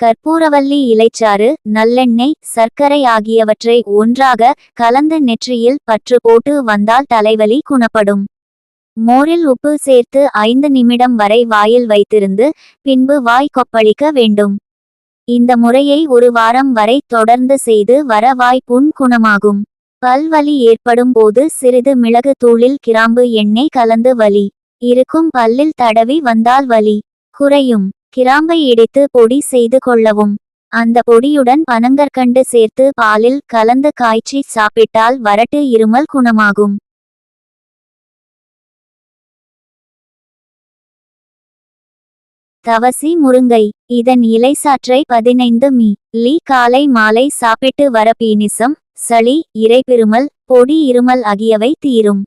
கற்பூரவல்லி இலைச்சாறு நல்லெண்ணெய் சர்க்கரை ஆகியவற்றை ஒன்றாக கலந்து நெற்றியில் பற்று போட்டு வந்தால் தலைவலி குணப்படும். மோரில் உப்பு சேர்த்து ஐந்து நிமிடம் வரை வாயில் வைத்திருந்து பின்பு வாய் கொப்பளிக்க வேண்டும். இந்த முறையை ஒரு வாரம் வரை தொடர்ந்து செய்து வர வாய்ப்புண் குணமாகும். பல்வலி ஏற்படும் போது சிறிது மிளகு தூளில் கிராம்பு எண்ணெய் கலந்து வலி. இருக்கும் பல்லில் தடவி வந்தால் வலி. குறையும். கிராம்பை இடித்து பொடி செய்து கொள்ளவும். அந்த பொடியுடன் பனங்கற்கண்டு சேர்த்து பாலில் கலந்து காய்ச்சி சாப்பிட்டால் வறட்டு இருமல் குணமாகும். தவசி முருங்கை. இதன் இலை சாற்றை பதினைந்து மீ. லீ. காலை மாலை சாப்பிட்டு வர பீனிசம் சளி இறைபெருமல் பொடி இருமல் ஆகியவை தீரும்.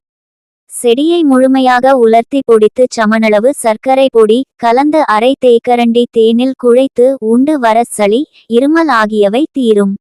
செடியை முழுமையாக உலர்த்தி பொடித்து சமனளவு சர்க்கரை பொடி கலந்து அரை தேக்கரண்டி தேனில் குழைத்து உண்டு வர சளி இருமல் ஆகியவை தீரும்.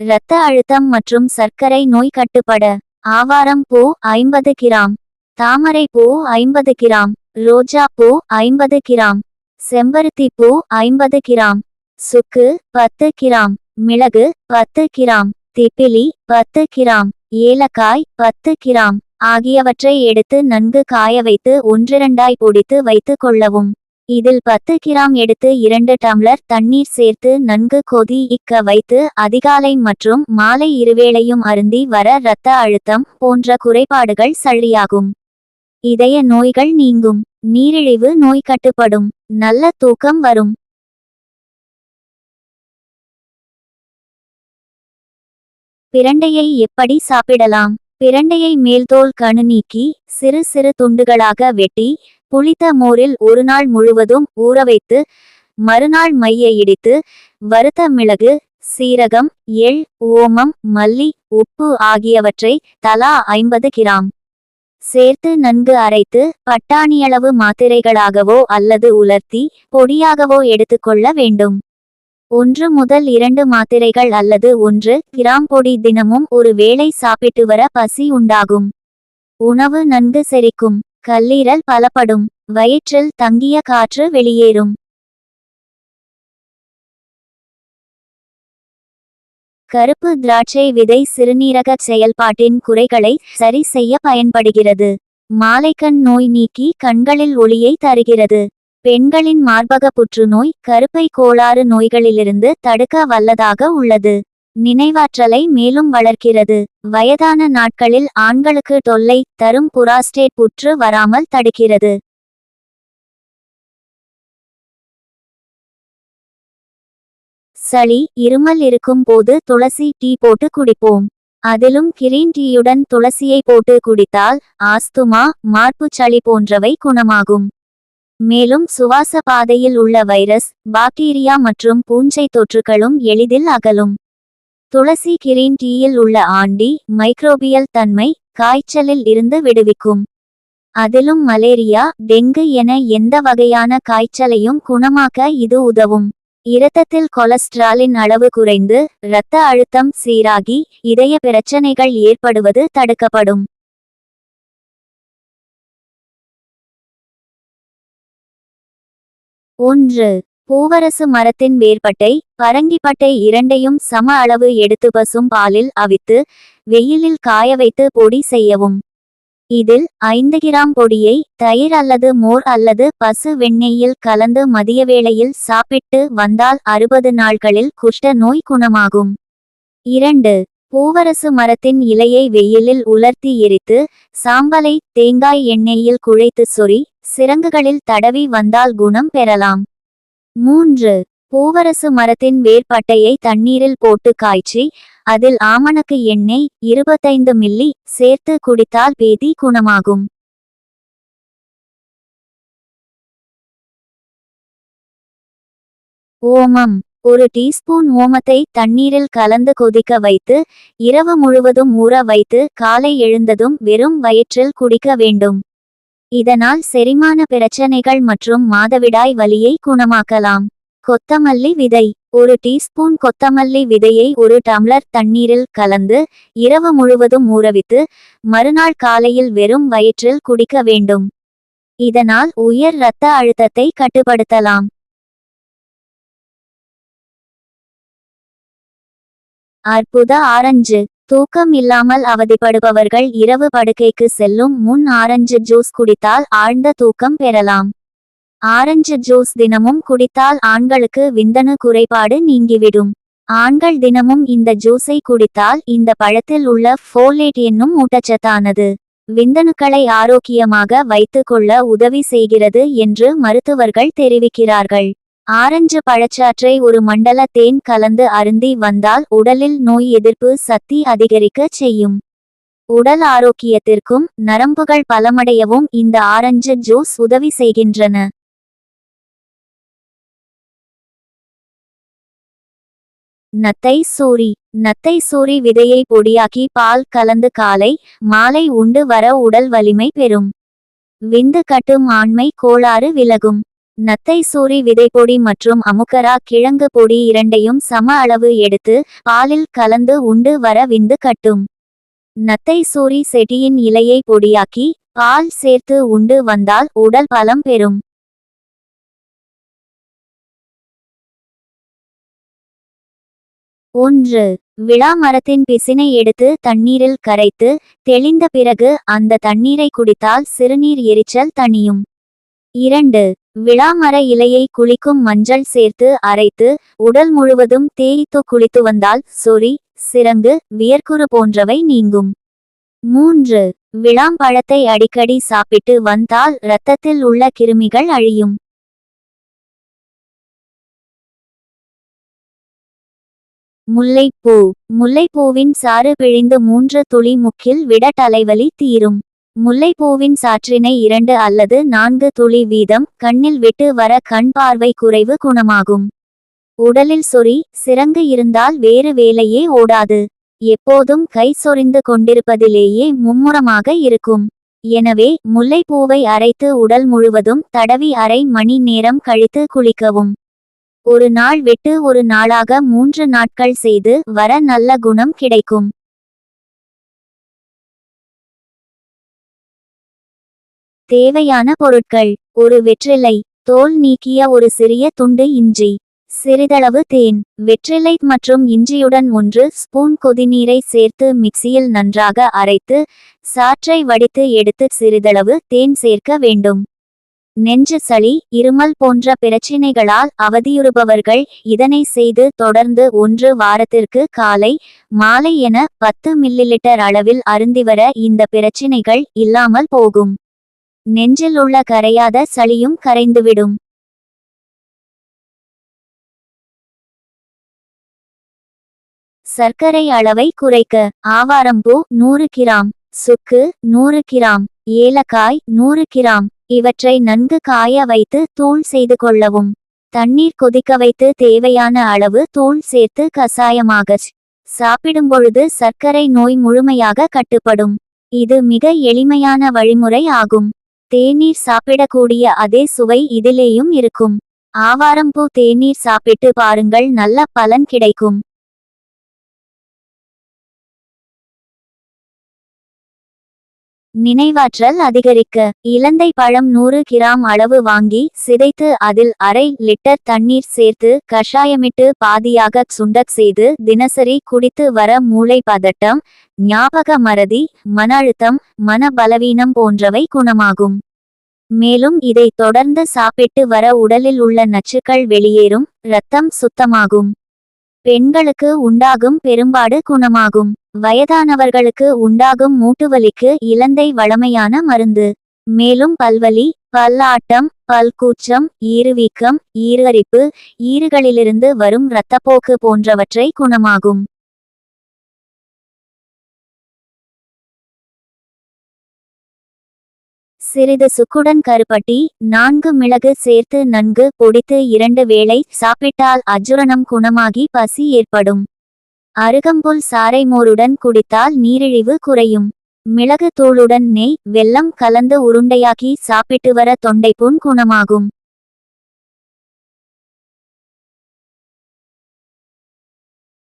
இரத்த அழுத்தம் மற்றும் சர்க்கரை நோய் கட்டுப்பட. ஆவாரம் பூ ஐம்பது கிராம். தாமரை பூ ஐம்பது கிராம். ரோஜா பூ ஐம்பது கிராம். செம்பருத்தி பூ ஐம்பது கிராம். சுக்கு பத்து கிராம். மிளகு பத்து கிராம். திப்பிலி பத்து கிராம். ஏலக்காய் பத்து கிராம். ஆகியவற்றை எடுத்து நன்கு காய வைத்து ஒன்றிரண்டாய் பொடித்து வைத்து கொள்ளவும். இதில் பத்து கிராம் எடுத்து இரண்டு டம்ளர் தண்ணீர் சேர்த்து நன்கு கொதி இக்க வைத்து அதிகாலை மற்றும் மாலை இருவேளையும் அருந்தி வர இரத்த அழுத்தம் போன்ற குறைபாடுகள் சள்ளியாகும் இதய நோய்கள் நீங்கும். நீரிழிவு நோய் கட்டுப்படும். நல்ல தூக்கம் வரும். பிரண்டையை எப்படி சாப்பிடலாம்? பிரண்டையை மேல்தோல் கணு நீக்கி சிறு சிறு துண்டுகளாக வெட்டி புளித்த மோரில் ஒரு நாள் முழுவதும் ஊற வைத்து மறுநாள் மைய இடித்து வறுத்த மிளகு சீரகம் எள் ஓமம் மல்லி உப்பு ஆகியவற்றை தலா ஐம்பது கிராம். சேர்த்து நன்கு அரைத்து பட்டாணியளவு மாத்திரைகளாகவோ அல்லது உலர்த்தி பொடியாகவோ எடுத்துக்கொள்ள வேண்டும். ஒன்று முதல் இரண்டு மாத்திரைகள் அல்லது ஒன்று கிராம் பொடி தினமும் ஒரு வேளை சாப்பிட்டு வர பசி உண்டாகும். உணவு நன்கு செரிக்கும். கல்லீரல் பலப்படும். வயிற்றில் தங்கிய காற்று வெளியேறும். கருப்பு திராட்சை விதை சிறுநீரக செயல்பாட்டின் குறைகளை சரி செய்ய பயன்படுகிறது. மாலைக்கண் நோய் நீக்கி கண்களில் ஒளியை தருகிறது. பெண்களின் மார்பக புற்றுநோய் கருப்பை கோளாறு நோய்களிலிருந்து தடுக்க வல்லதாக உள்ளது. நினைவாற்றலை மேலும் வளர்க்கிறது. வயதான நாட்களில் ஆண்களுக்கு தொல்லை தரும் புராஸ்டேட் புற்று வராமல் தடுக்கிறது. சளி இருமல் இருக்கும் போது துளசி டீ போட்டு குடிப்போம். அதிலும் கிரீன் டீயுடன் துளசியை போட்டு குடித்தால் ஆஸ்துமா மார்பு சளி போன்றவை குணமாகும். மேலும் சுவாச பாதையில் உள்ள வைரஸ் பாக்டீரியா மற்றும் பூஞ்சை தொற்றுகளும் எளிதில் அகலும். துளசி கிரீன் டீயில் உள்ள ஆண்டி மைக்ரோபியல் தன்மை காய்ச்சலில் இருந்து விடுவிக்கும். அதிலும் மலேரியா டெங்கு என எந்த வகையான காய்ச்சலையும் குணமாக்க இது உதவும். இரத்தத்தில் கொலஸ்ட்ராலின் அளவு குறைந்து இரத்த அழுத்தம் சீராகி இதய பிரச்சனைகள் ஏற்படுவது தடுக்கப்படும். ஒன்று பூவரசு மரத்தின் வேர்பட்டை பரங்கிப்பட்டை இரண்டையும் சம அளவு எடுத்து பசும் பாலில் அவித்து வெயிலில் காய வைத்து பொடி செய்யவும். இதில் ஐந்து கிராம் பொடியை தயிர் அல்லது மோர் அல்லது பசு வெண்ணெயில் கலந்து மதிய வேளையில் சாப்பிட்டு வந்தால் அறுபது நாட்களில் குஷ்ட நோய் குணமாகும். இரண்டு பூவரசு மரத்தின் இலையை வெயிலில் உலர்த்தி எரித்து சாம்பலை தேங்காய் எண்ணெயில் குழைத்து சொறி சிரங்குகளில் தடவி வந்தால் குணம் பெறலாம். மூன்று. பூவரசு மரத்தின் வேர்பட்டையை தண்ணீரில் போட்டு காய்ச்சி அதில் ஆமணக்கு எண்ணெய் இருபத்தைந்து மில்லி சேர்த்து குடித்தால் பேதி குணமாகும். ஓமம். ஒரு டீஸ்பூன் ஓமத்தை தண்ணீரில் கலந்து கொதிக்க வைத்து இரவு முழுவதும் ஊற வைத்து காலை எழுந்ததும் வெறும் வயிற்றில் குடிக்க வேண்டும். இதனால் செரிமான பிரச்சனைகள் மற்றும் மாதவிடாய் வலியை குணமாக்கலாம். கொத்தமல்லி விதை. ஒரு டீஸ்பூன் கொத்தமல்லி விதையை ஒரு டம்ளர் தண்ணீரில் கலந்து இரவு முழுவதும் ஊறவித்து மறுநாள் காலையில் வெறும் வயிற்றில் குடிக்க வேண்டும். இதனால் உயர் இரத்த அழுத்தத்தை கட்டுப்படுத்தலாம். அற்புத ஆரஞ்சு. தூக்கம் இல்லாமல் அவதிப்படுபவர்கள் இரவு படுக்கைக்கு செல்லும் முன் ஆரஞ்சு ஜூஸ் குடித்தால் ஆழ்ந்த தூக்கம் பெறலாம். ஆரஞ்சு ஜூஸ் தினமும் குடித்தால் ஆண்களுக்கு விந்தணு குறைபாடு நீங்கிவிடும். ஆண்கள் தினமும் இந்த ஜூஸை குடித்தால் இந்த பழத்தில் உள்ள ஃபோலேட் என்னும் ஊட்டச்சத்தானது. விந்தணுக்களை ஆரோக்கியமாக வைத்துக்கொள்ள உதவி செய்கிறது என்று மருத்துவர்கள் தெரிவிக்கிறார்கள். ஆரஞ்சு பழச்சாற்றை ஒரு மண்டல தேன் கலந்து அருந்தி வந்தால் உடலில் நோய் எதிர்ப்பு சக்தி அதிகரிக்க செய்யும். உடல் ஆரோக்கியத்திற்கும் நரம்புகள் பலமடையவும் இந்த ஆரஞ்சு ஜூஸ் உதவி செய்கின்றன. நத்தை சூரி. நத்தை சூரி விதையை பொடியாக்கி பால் கலந்து காலை மாலை உண்டு வர உடல் வலிமை பெறும். விந்து கட்டும் ஆண்மை கோளாறு விலகும். நத்தை சூரி விதைப்பொடி மற்றும் அமுக்கரா கிழங்கு பொடி இரண்டையும் சம அளவு எடுத்து பாலில் கலந்து உண்டு வர விந்து கட்டும். நத்தை சூரி செடியின் இலையை பொடியாக்கி பால் சேர்த்து உண்டு வந்தால் உடல் பலம் பெறும். ஒன்று. விழா மரத்தின் பிசினை எடுத்து தண்ணீரில் கரைத்து தெளிந்த பிறகு அந்த தண்ணீரை குடித்தால் சிறுநீர் எரிச்சல் தணியும். இரண்டு. விழாமர இலையை குளிக்கும் மஞ்சள் சேர்த்து அரைத்து உடல் முழுவதும் தேய்த்து குளித்து வந்தால் சொறி சிறங்கு வியர்க்குறு போன்றவை நீங்கும். மூன்று. விழாம்பழத்தை அடிக்கடி சாப்பிட்டு வந்தால் இரத்தத்தில் உள்ள கிருமிகள் அழியும். முல்லைப்பூ. முல்லைப்பூவின் சாறு பிழிந்து மூன்று துளி முக்கில் விட தலைவலி தீரும். முல்லைப்பூவின் சாற்றினை இரண்டு அல்லது நான்கு துளி வீதம் கண்ணில் விட்டு வர கண் பார்வை குறைவு குணமாகும். உடலில் சொறி சிறங்கு இருந்தால் வேறு வேலையே ஓடாது. எப்போதும் கை சொறிந்து கொண்டிருப்பதிலேயே மும்முரமாக இருக்கும். எனவே முல்லைப்பூவை அரைத்து உடல் முழுவதும் தடவி அரை மணி நேரம் கழித்து குளிக்கவும். ஒரு நாள் விட்டு ஒரு நாளாக மூன்று நாட்கள் செய்து வர நல்ல குணம் கிடைக்கும். தேவையான பொருட்கள். ஒரு வெற்றிலை. தோல் நீக்கிய ஒரு சிறிய துண்டு இஞ்சி. சிறிதளவு தேன். வெற்றிலை மற்றும் இஞ்சியுடன் ஒன்று ஸ்பூன் கொதிநீரை சேர்த்து மிக்சியில் நன்றாக அரைத்து சாற்றை வடித்து எடுத்து சிறிதளவு தேன் சேர்க்க வேண்டும். நெஞ்சு சளி இருமல் போன்ற பிரச்சினைகளால் அவதியுறுபவர்கள் இதனை செய்து தொடர்ந்து ஒன்று வாரத்திற்கு காலை மாலை என பத்து மில்லிலிட்டர் அளவில் அருந்திவர இந்த பிரச்சினைகள் இல்லாமல் போகும். நெஞ்சில் உள்ள கரையாத சளியும் கரைந்துவிடும். சர்க்கரை அளவை குறைக்க ஆவாரம்பூ நூறு கிராம் சுக்கு நூறு கிராம் ஏலக்காய் நூறு கிராம் இவற்றை நன்கு காய வைத்து தூள் செய்து கொள்ளவும். தண்ணீர் கொதிக்க வைத்து தேவையான அளவு தூள் சேர்த்து கசாயமாக சாப்பிடும்பொழுது சர்க்கரை நோய் முழுமையாக கட்டுப்படும். இது மிக எளிமையான வழிமுறை ஆகும். தேநீர் சாப்பிடக்கூடிய அதே சுவை இதிலேயும் இருக்கும். ஆவாரம்பூ தேநீர் சாப்பிட்டு பாருங்கள் நல்ல பலன் கிடைக்கும். நினைவாற்றல் அதிகரிக்க. இலந்தை பழம் நூறு கிராம் அளவு வாங்கி சிதைத்து அதில் அரை லிட்டர் தண்ணீர் சேர்த்து கஷாயமிட்டு பாதியாக சுண்டக் செய்து தினசரி குடித்து வர மூளை பதட்டம் ஞாபக மறதி மன அழுத்தம் மன பலவீனம் போன்றவை குணமாகும். மேலும் இதை தொடர்ந்து சாப்பிட்டு வர உடலில் உள்ள நச்சுக்கள் வெளியேறும் இரத்தம் சுத்தமாகும். பெண்களுக்கு உண்டாகும் பெரும்பாடு குணமாகும். வயதானவர்களுக்கு உண்டாகும் மூட்டுவலிக்கு இலந்தை வளமையான மருந்து. மேலும் பல்வலி பல்லாட்டம் பல்கூச்சம் ஈறுவீக்கம் ஈரரிப்பு ஈறுகளிலிருந்து வரும் இரத்தப்போக்கு போன்றவற்றை குணமாகும். சிறிது சுக்குடன் கருப்பட்டி நான்கு மிளகு சேர்த்து நன்கு பொடித்து இரண்டு வேளை சாப்பிட்டால் அஜுரணம் குணமாகி பசி ஏற்படும். அருகம்புல் சாறைமோருடன் குடித்தால் நீரிழிவு குறையும். மிளகு தூளுடன் நெய் வெல்லம் கலந்து உருண்டையாக்கி சாப்பிட்டு வர தொண்டைப்புண் குணமாகும்.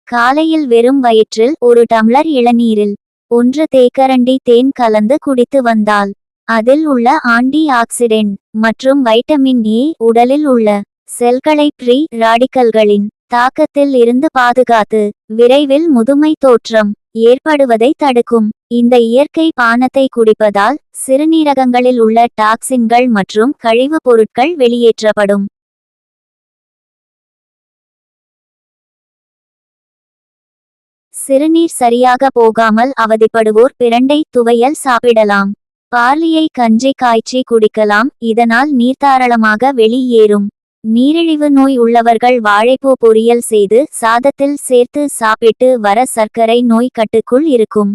காலையில் வெறும் வயிற்றில் ஒரு டம்ளர் இளநீரில் ஒன்று தேக்கரண்டி தேன் கலந்து குடித்து வந்தால் அதில் உள்ள ஆன்டி ஆக்சிடென்ட் மற்றும் வைட்டமின் ஏ உடலில் உள்ள செல்களை ப்ரீ ராடிக்கல்களின் தாக்கத்தில் இருந்து பாதுகாத்து விரைவில் முதுமை தோற்றம் ஏற்படுவதை தடுக்கும். இந்த இயற்கை பானத்தை குடிப்பதால் சிறுநீரகங்களில் உள்ள டாக்சின்கள் மற்றும் கழிவுப் பொருட்கள் வெளியேற்றப்படும். சிறுநீர் சரியாக போகாமல் அவதிப்படுவோர் பிரண்டை துவையல் சாப்பிடலாம். பார்லியை கஞ்சை காய்ச்சி குடிக்கலாம் இதனால் நீர்த்தாரளமாக வெளியேறும் நீரிழிவு நோய் உள்ளவர்கள் வாழைப்பூ பொரியல் செய்து சாதத்தில் சேர்த்து சாப்பிட்டு வர சர்க்கரை நோய் கட்டுக்குள் இருக்கும்.